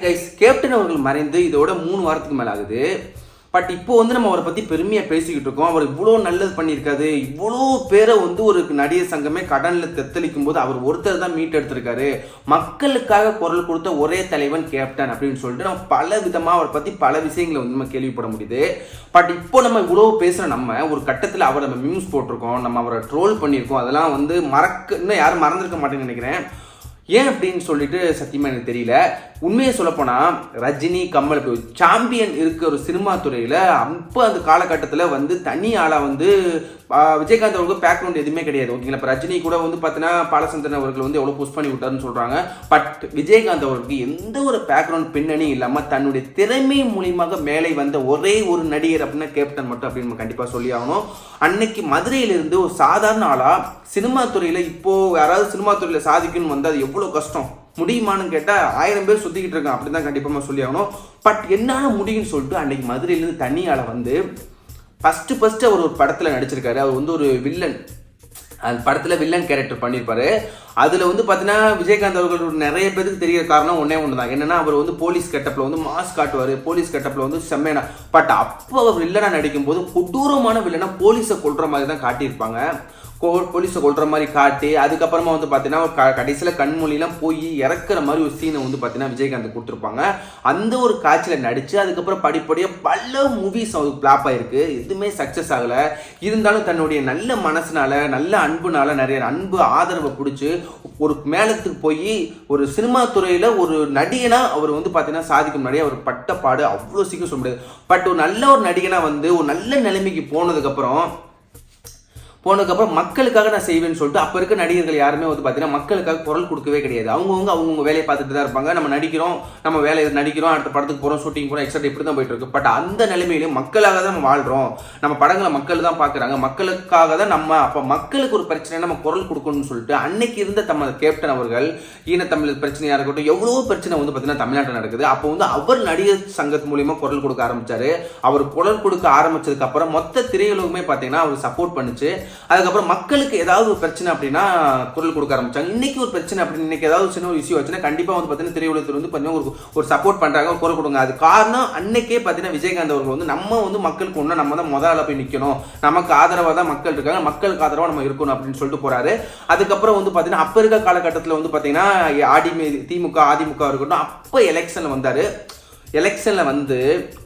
Guys captain அவர்கள் மறைந்து இதோட மூணு வாரத்துக்கு மேலே ஆகுது. பட் இப்போ வந்து நம்ம அவரை பற்றி பெருமையாக பேசிக்கிட்டு இருக்கோம். அவர் இவ்வளோ நல்லது பண்ணியிருக்காரு. இவ்வளோ பேரை வந்து ஒரு நடிகர் சங்கமே கடனில் தெத்தளிக்கும் போது அவர் ஒருத்தர் தான் மீட் எடுத்திருக்காரு. மக்களுக்காக குரல் கொடுத்த ஒரே தலைவன் கேப்டன் அப்படின்னு சொல்லிட்டு நம்ம பல விதமாக அவரை பற்றி பல விஷயங்களை வந்து நம்ம கேள்விப்பட முடியுது. பட் இப்போ நம்ம இவ்வளோ பேசுகிற நம்ம ஒரு கட்டத்தில் அவரை நம்ம மியூஸ் போட்டிருக்கோம். நம்ம அவரை ட்ரோல் பண்ணியிருக்கோம். அதெல்லாம் வந்து மறக்க இன்னும் யாரும் மறந்துருக்க மாட்டேன்னு நினைக்கிறேன். ஏன் அப்படின்னு சொல்லிட்டு சத்தியமாக எனக்கு தெரியல. உண்மையை சொல்லப்போனால் ரஜினி கமல் சாம்பியன் இருக்க ஒரு சினிமா துறையில் அப்போ அந்த காலகட்டத்தில் வந்து தனி ஆளாக வந்து விஜயகாந்த் அவருக்கு பேக்ரவுண்ட் எதுவுமே கிடையாது. ஓகேங்களா இப்போ ரஜினி கூட வந்து பார்த்தீங்கன்னா பாலச்சந்திரன் அவர்கள் வந்து எவ்வளோ புஷ் பண்ணி விட்டாருன்னு சொல்கிறாங்க பட் விஜயகாந்த் அவருக்கு எந்த ஒரு பேக்ரவுண்ட் பின்னணி இல்லாமல் தன்னுடைய திறமை மூலியமாக மேலே வந்த ஒரே ஒரு நடிகர் அப்படின்னா கேப்டன் மட்டும் அப்படின்னு நம்ம கண்டிப்பாக சொல்லி ஆகணும். அன்னைக்கு மதுரையிலிருந்து ஒரு சாதாரண ஆளாக சினிமா துறையில் இப்போ யாராவது சினிமா துறையில் சாதிக்கணும்னு வந்து அது எவ்வளோ கஷ்டம்? முடியுமான்னு கேட்டால் ஆயிரம் பேர் சுற்றிக்கிட்டு இருக்கான் அப்படி தான் கண்டிப்பாக நம்ம சொல்லி ஆகணும் பட் என்னால் முடியும்னு சொல்லிட்டு அன்றைக்கி மதுரையிலேருந்து தனியால் வந்து ஃபஸ்ட்டு ஃபஸ்ட்டு அவர் ஒரு படத்தில் நடிச்சிருக்காரு. அவர் வந்து ஒரு வில்லன் அந்த படத்தில் வில்லன் கேரக்டர் பண்ணியிருப்பாரு. அதில் வந்து பார்த்தீங்கன்னா விஜயகாந்த் அவர்கள் நிறைய பேருக்கு தெரிய காரணம் ஒன்றே ஒன்று தான் என்னன்னா அவர் வந்து போலீஸ் கெட்டப்பில் வந்து மாஸ் காட்டுவார். போலீஸ் கெட்டப்பில் வந்து செம்மையான பட் அப்போ அவர் வில்லனாக நடிக்கும்போது கொடூரமான வில்லனாக போலீஸை கொள்கிற மாதிரி தான் காட்டியிருப்பாங்க. போலீஸை கொள்கிற மாதிரி காட்டி அதுக்கப்புறமா வந்து பார்த்தீங்கன்னா க கடைசியில் கண்மொழியெலாம் போய் இறக்குற மாதிரி ஒரு சீனை வந்து பார்த்தீங்கன்னா விஜயகாந்த் கொடுத்துருப்பாங்க. அந்த ஒரு காட்சியில் நடித்து அதுக்கப்புறம் படிப்படியாக பல மூவிஸ் அவருக்கு ஃப்ளாப் ஆகிருக்கு எதுவுமே சக்ஸஸ் ஆகலை. இருந்தாலும் தன்னுடைய நல்ல மனசுனால நல்ல அன்புனால நிறைய அன்பு ஆதரவை பிடிச்சி ஒரு மேலத்துக்கு போய் ஒரு சினிமா துறையில் ஒரு நடிகனாக அவர் வந்து பார்த்தீங்கன்னா சாதிக்க முன்னாடி அவர் பட்ட பாடு அவ்வளோ சீக்கிரம் சொல்ல முடியாது. பட் ஒரு நல்ல ஒரு நடிகனாக வந்து ஒரு நல்ல நிலைமைக்கு போனதுக்கப்புறம் போனதுக்கப்புறம் மக்களுக்காக நான் செய்வேன்னு சொல்லிட்டு அப்போ இருக்க நடிகர்கள் யாருமே வந்து பார்த்தீங்கன்னா மக்களுக்காக குரல் கொடுக்கவே கிடையாது. அவங்கவுங்க அவங்கவுங்க வேலையை பார்த்துட்டு தான் இருப்பாங்க. நம்ம நடிக்கிறோம் நம்ம வேலையை நடிக்கிறோம் அடுத்த படத்துக்கு போகிறோம் ஷூட்டிங் போகிறோம் எக்ஸட்ரா இப்படி தான் போயிட்டு இருக்கு. பட் அந்த நிலைமையிலும் மக்களாக தான் நம்ம வாழ்கிறோம் நம்ம படங்களை மக்கள் தான் பார்க்குறாங்க. மக்களுக்காக தான் நம்ம அப்போ மக்களுக்கு ஒரு பிரச்சனை நம்ம குரல் கொடுக்கணும்னு சொல்லிட்டு அன்னைக்கு இருந்த நம்ம கேப்டன் அவர்கள் ஈனத்தமிழ் பிரச்சனையாக இருக்கட்டும் எவ்வளோ பிரச்சனை வந்து பார்த்தீங்கன்னா தமிழ்நாட்டில் நடக்குது. அப்போ வந்து அவர் நடிகர் சங்கத்து மூலியமாக குரல் கொடுக்க ஆரம்பிச்சாரு. அவர் குரல் கொடுக்க ஆரம்பிச்சதுக்கு அப்புறம் மொத்த திரையுலகமே பார்த்தீங்கன்னா அவர் சப்போர்ட் பண்ணுச்சு. அதுக்கப்புறம் மக்களுக்கு ஏதாவது ஒரு பிரச்சனை அப்படின்னா குரல் கொடுக்க ஆரம்பிச்சாங்க இன்னைக்கு ஒரு பிரச்சனை அப்படின்னு இன்னைக்கு ஏதாவது ஒரு சின்ன ஒரு இஷ்யூ வச்சுன்னா கண்டிப்பாக வந்து பார்த்தீங்கன்னா திரையுலகத்தில் வந்து பார்த்தீங்கன்னா ஒரு ஒரு சப்போர்ட் பண்ணுறாங்க ஒரு குரல் கொடுங்க. அது காரணம் அன்னைக்கே பார்த்தீங்கன்னா விஜயகாந்த் அவர்கள் வந்து நம்ம வந்து மக்களுக்கு ஒன்று நம்ம தான் முதல்ல போய் நிற்கணும் நமக்கு ஆதரவாக தான் மக்கள் இருக்காங்க. மக்களுக்கு ஆதரவாக நம்ம இருக்கணும் அப்படின்னு சொல்லிட்டு போகிறாரு அதுக்கப்புறம் வந்து பார்த்தீங்கன்னா அப்போ இருக்க காலகட்டத்தில் வந்து பார்த்தீங்கன்னா ஆடி திமுக அதிமுக இருக்கட்டும் அப்போ எலெக்ஷனில் வந்தார். எலெக்ஷனில் வந்து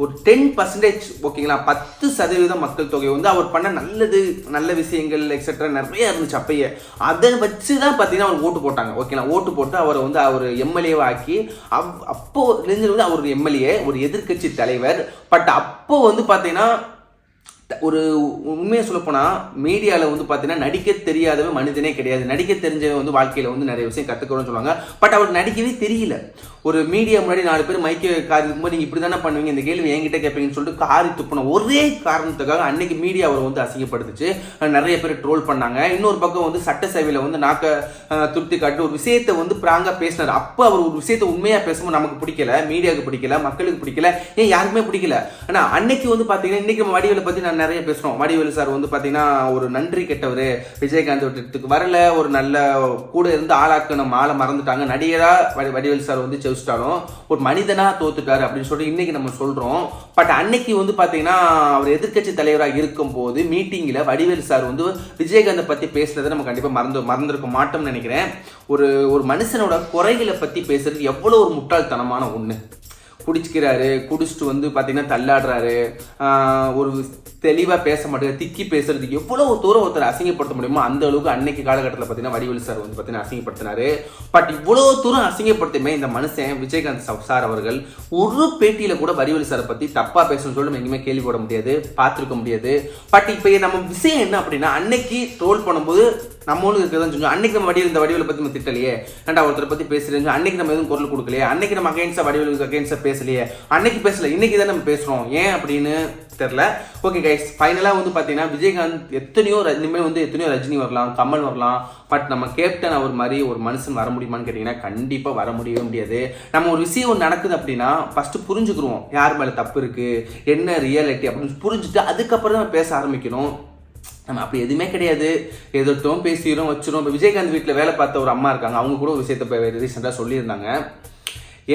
ஒரு டென் பர்சன்டேஜ் ஓகேங்களா பத்து சதவீதம் மக்கள் தொகை வந்து அவர் பண்ண நல்லது நல்ல விஷயங்கள் எக்ஸெட்ரா நிறைய இருந்துச்சு அப்பயே. அதை வச்சு தான் பார்த்தீங்கன்னா அவர் ஓட்டு போட்டாங்க ஓகேங்களா ஓட்டு போட்டு அவரை வந்து அவர் எம்எல்ஏவை ஆக்கி அவ் அப்போது இளைஞர் வந்து அவர் எம்எல்ஏ ஒரு எதிர்க்கட்சி தலைவர். பட் அப்போ வந்து பார்த்தீங்கன்னா ஒரு உண்மையை சொல்லப்போனால் மீடியாவில் வந்து பார்த்தீங்கன்னா நடிக்க தெரியாதவன் மனிதனே கிடையாது. நடிக்க தெரிஞ்சவன் வந்து வாழ்க்கையில் வந்து நிறைய விஷயம் கற்றுக்கணும்னு சொல்லுவாங்க. பட் அவருக்கு நடிக்கவே தெரியல. ஒரு மீடியா முன்னாடி நாலு பேர் மைக்க கார் இருக்கும்போது நீங்கள் இப்படி தானே பண்ணுவீங்க? இந்த கேள்வி என்கிட்ட கேட்பீங்கன்னு சொல்லிட்டு காரி துப்பின ஒரே காரணத்துக்காக அன்னைக்கு மீடியா அவரை வந்து அசிங்கப்படுத்துச்சு. நிறைய பேர் ட்ரோல் பண்ணாங்க. இன்னொரு பக்கம் வந்து சட்டசேவையில் வந்து நாக்க துருத்தி காட்டி ஒரு விஷயத்தை வந்து பிராங்காக பேசினார். அப்போ அவர் ஒரு விஷயத்தை உண்மையாக பேசும்போது நமக்கு பிடிக்கல மீடியாவுக்கு பிடிக்கல மக்களுக்கு பிடிக்கல. ஏன் யாருக்குமே பிடிக்கல? ஆனால் அன்னைக்கு வந்து பார்த்தீங்கன்னா இன்னைக்கு வடிவில் பற்றி நான் நிறைய பேசுகிறோம் வடிவேலு சார் வந்து பார்த்தீங்கன்னா ஒரு நன்றி கெட்டவர். விஜயகாந்த் இடத்துக்கு வரல. ஒரு நல்ல கூட இருந்து ஆளாக்கு நம்ம ஆளை மறந்துட்டாங்க. நடிகரா வடி வடிவேலு சார் வந்து செவிச்சிட்டாலும் ஒரு மனிதனா தோத்துட்டாரு அப்படின்னு சொல்லிட்டு இன்னைக்கு நம்ம சொல்றோம். பட் அன்னைக்கு வந்து பார்த்தீங்கன்னா அவர் எதிர்க்கட்சி தலைவராக இருக்கும்போது மீட்டிங்கில் வடிவேலு சார் வந்து விஜயகாந்தை பற்றி பேசுகிறத நம்ம கண்டிப்பாக மறந்து மறந்துருக்க மாட்டோம்னு நினைக்கிறேன். ஒரு ஒரு மனுஷனோட குறைகளை பற்றி பேசுறது எவ்வளோ ஒரு முட்டாள்தனமான ஒன்று குடிச்சிக்கிறாரு குடிச்சிட்டு வந்து பார்த்தீங்கன்னா தள்ளாடுறாரு. ஒரு தெளிவாக பேச மாட்டேங்குது திக்கி பேசுறதுக்கு எவ்வளோ தூரம் ஒருத்தர் அசிங்கப்படுத்த முடியுமோ அந்த அளவுக்கு அன்னைக்கு காலகட்டத்தில் பார்த்தீங்கன்னா வடிவேலு சார் வந்து பார்த்தீங்கன்னா அசிங்கப்படுத்தினாரு. பட் இவ்வளோ தூரம் அசிங்கப்படுத்துமே இந்த மனுஷன் விஜயகாந்த் சார் அவர்கள் ஒரு பேட்டியில் கூட வடிவேலு சாரை பற்றி தப்பாக பேசணும்னு சொல்லி நம்ம எங்கேயுமே கேள்வி போட முடியாது பார்த்துருக்க முடியாது. பட் இப்போ நம்ம விஷயம் என்ன அப்படின்னா அன்னைக்கு ட்ரோல் பண்ணும்போது நம்மளும் இருக்கிறதான் செஞ்சோம். அன்னைக்கு நம்ம வடிவில் இந்த வடிவில் பற்றி நம்ம திட்டலையே. ஏன்டா ஒருத்தரை பற்றி பேசுறேன் அன்னைக்கு நம்ம எதுவும் குரல் கொடுக்கலையே? அன்னைக்கு நம்ம அகைன்ஸ்டா வடிவலுக்கு அகைன்ஸ்டா பேசலையே? அன்னைக்கு பேசல இன்னைக்கு தான் நம்ம பேசுறோம். ஏன் அப்படின்னு தெரில ஓகே கைஸ் ஃபைனலாக வந்து பார்த்தீங்கன்னா விஜயகாந்த் எத்தனையோ ர- இனிமேல் வந்து எத்தனையோ ரஜினி வரலாம் கமல் வரலாம். பட் நம்ம கேப்டன் அவர் மாதிரி ஒரு மனுஷன் வர முடியுமான்னு கேட்டிங்கன்னா கண்டிப்பாக வர முடியவே முடியாது. நம்ம ஒரு விஷயம் ஒன்று நடக்குது அப்படின்னா ஃபஸ்ட்டு புரிஞ்சுக்கிறோம் யார் மேலே தப்பு இருக்குது என்ன ரியாலிட்டி அப்படின்னு புரிஞ்சுட்டு அதுக்கப்புறம் தான் பேச ஆரம்பிக்கணும். நம்ம அப்படி எதுவுமே கிடையாது. எதிர்த்தோம் பேசிடும் வச்சிரும். இப்போ விஜயகாந்த் வீட்டில் வேலை பார்த்த ஒரு அம்மா இருக்காங்க. அவங்க கூட ஒரு விஷயத்த ரீசெண்டாக சொல்லியிருந்தாங்க.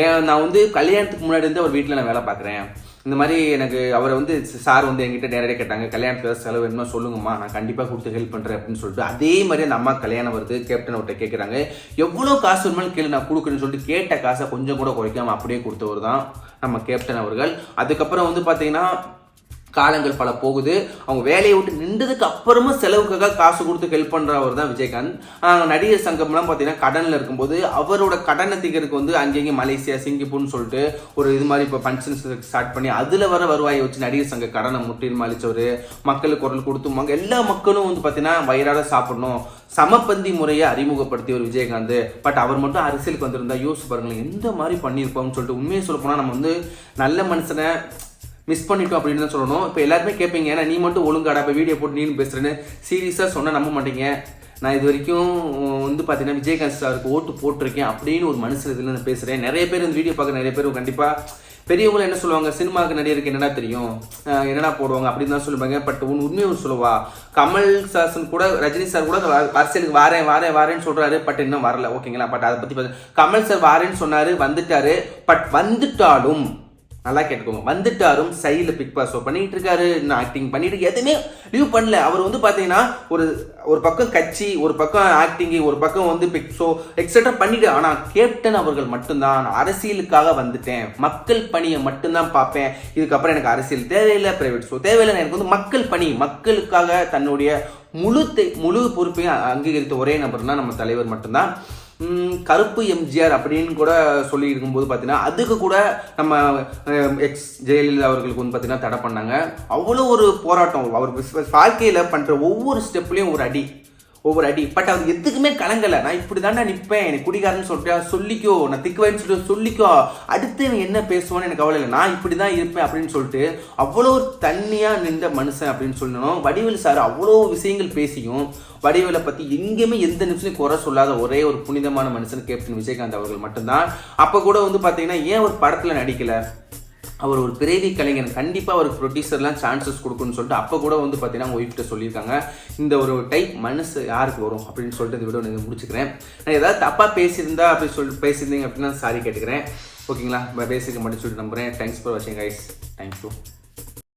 ஏன் நான் வந்து கல்யாணத்துக்கு முன்னாடி இருந்து அவர் வீட்டில் நான் வேலை பார்க்குறேன். இந்த மாதிரி எனக்கு அவரை வந்து சார் வந்து என்கிட்ட நேரடியாக கேட்டாங்க. கல்யாணத்துக்கு செலவு வேணுமா? சொல்லுங்கம்மா. நான் கண்டிப்பாக கொடுத்து ஹெல்ப் பண்ணுறேன் அப்படின்னு சொல்லிட்டு அதே மாதிரி அந்த அம்மா கல்யாணம் வருது. கேப்டன் அவர்கிட்ட கேட்குறாங்க எவ்வளோ காசு வேணுமாலும் கேளு நான் கொடுக்குறேன்னு சொல்லிட்டு கேட்ட காசை கொஞ்சம் கூட குறைக்காம அப்படியே கொடுத்தவர் தான் நம்ம கேப்டன் அவர்கள். அதுக்கப்புறம் வந்து பார்த்தீங்கன்னா காலங்கள் பல போகுது. அவங்க வேலையை விட்டு நின்றதுக்கு அப்புறமா செலவுக்காக காசு கொடுத்து ஹெல்ப் பண்ணுறவர் தான் விஜயகாந்த் ஆஹ் நடிகர் சங்கம்லாம் பார்த்தீங்கன்னா கடனில் இருக்கும்போது அவரோட கடனை தீர்க்கறதுக்கு வந்து அங்கேயும் மலேசியா சிங்கப்பூர்னு சொல்லிட்டு ஒரு இது மாதிரி இப்போ ஃபங்க்ஷன்ஸ் ஸ்டார்ட் பண்ணி அதில் வர வருவாயை வச்சு நடிகர் சங்க கடனை முற்றிலும் அளிச்சவர் மக்களுக்கு குரல் கொடுத்து மங்க எல்லா மக்களும் வந்து பார்த்தீங்கன்னா வயிறார சாப்பிடணும். சமப்பந்தி முறையை அறிமுகப்படுத்திய ஒரு விஜயகாந்த். பட் அவர் மட்டும் அரசியலுக்கு வந்திருந்தா யோசிச்சு பாருங்களேன் எந்த மாதிரி பண்ணியிருப்போம்னு சொல்லிட்டு உண்மையை சொல்ல போனால் நம்ம வந்து நல்ல மனுஷனை மிஸ் பண்ணிட்டோம் அப்படின்னு தான் சொல்லணும். இப்போ எல்லாருமே கேட்பீங்க ஏன்னா நீ மட்டும் ஒழுங்காடா இப்போ வீடியோ போட்டு நீனு பேசுகிறேன்னு சீரியஸாக சொன்னால் நம்ப மாட்டீங்க. நான் இது வரைக்கும் வந்து பார்த்தீங்கன்னா விஜயகாந்த் சாருக்கு ஓட்டு போட்டிருக்கேன் அப்படின்னு ஒரு மனுஷன் இதில் நான் பேசுகிறேன் நிறைய பேர் இந்த வீடியோ பார்க்க நிறைய பேர் கண்டிப்பாக பெரியவங்களும் என்ன சொல்லுவாங்க சினிமாவுக்கு நடிகருக்கு என்னடா தெரியும்? என்னடா போடுவாங்க? அப்படின்னு தான் சொல்லுவாங்க. பட் உன் உண்மையை சொல்லுவா? கமல் சாசன் கூட ரஜினி சார் கூட அரசியலுக்கு வாரேன் வாரேன் வாரேன்னு சொல்கிறாரு பட் இன்னும் வரல. ஓகேங்களா பட் அதை பற்றி பார்த்து- கமல் சார் வாரேன்னு சொன்னார் வந்துட்டாரு. பட் வந்துட்டாலும் நல்லா கேட்டுக்கோங்க. வந்துட்டாரும் சைடில் பிக் பாஸ் பண்ணிட்டு இருக்காரு இன்னும் ஆக்டிங் பண்ணிட்டு எதுவுமே லீவ் பண்ணல. அவர் வந்து பார்த்தீங்கன்னா ஒரு ஒரு பக்கம் கட்சி ஒரு பக்கம் ஆக்டிங் ஒரு பக்கம் வந்து பிக் ஷோ எக்ஸெட்ரா பண்ணிட்டு ஆனால் கேப்டன் அவர்கள் மட்டும்தான். நான் அரசியலுக்காக வந்துட்டேன். மக்கள் பணியை மட்டும்தான் பார்ப்பேன். இதுக்கப்புறம் எனக்கு அரசியல் தேவையில்லை பிரைவேட் ஷோ தேவையில்லை எனக்கு வந்து மக்கள் பணி மக்களுக்காக தன்னுடைய முழு முழு பொறுப்பையும் அங்கீகரித்த ஒரே நபர்னா நம்ம தலைவர் மட்டும்தான். கருப்பு எம்ஜிஆர் அப்படின்னு கூட சொல்லி இருக்கும்போது பார்த்தீங்கன்னா அதுக்கு கூட நம்ம எக்ஸ் ஜெயலலிதா அவர்களுக்கு வந்து பார்த்தீங்கன்னா தடை பண்ணாங்க. அவ்வளோ ஒரு போராட்டம். அவர் வாழ்க்கையில் பண்ணுற ஒவ்வொரு ஸ்டெப்லேயும் ஒரு அடி. ஒவ்வொரு அடி. பட் அவர் எதுக்குமே கலங்கலை. நான் இப்படி தானே நிற்பேன் எனக்கு குடிகாரன்னு சொல்லிட்டு சொல்லிக்கோ. நான் திக்குவேன்னு சொல்லிட்டு சொல்லிக்கோ. அடுத்து இவன் என்ன பேசுவான்னு எனக்கு கவலை இல்லை. நான் இப்படி தான் இருப்பேன் அப்படின்னு சொல்லிட்டு அவ்வளோ தண்ணியாக நின்ற மனுஷன் அப்படின்னு சொல்லணும். வடிவில் சார் அவ்வளோ விஷயங்கள் பேசியும் வடிவேலை பற்றி எங்கேயுமே எந்த நிமிஷம் குறை சொல்லாத ஒரே ஒரு புனிதமான மனுஷன் கேப்டன் விஜயகாந்த் அவர்கள் மட்டும்தான். அப்போ கூட வந்து பார்த்தீங்கன்னா ஏன் ஒரு படத்தில் நடிக்கலை? அவர் ஒரு பிறவி கலைஞர் கண்டிப்பாக அவருக்கு ப்ரொடியூசர்லாம் சான்சஸ் கொடுக்கணும்னு சொல்லிட்டு அப்போ கூட வந்து பார்த்தீங்கன்னா அவங்க ஒய்ஃப்ட்ட சொல்லியிருக்காங்க. இந்த ஒரு டைப் மனசு யாருக்கு வரும் அப்படின்னு சொல்லிட்டு இந்த வீடியோ நான் முடிச்சுக்கிறேன். நான் ஏதாவது தப்பாக பேசியிருந்தா அப்படி சொல்லிட்டு பேசியிருந்தீங்க அப்படின்னா சாரி கேட்டுக்கிறேன். ஓகேங்களா? பேசிக்க மட்டும் சொல்லிட்டு நம்புகிறேன் தேங்க்ஸ் ஃபார் வாட்சிங் கைஸ் தேங்க்யூ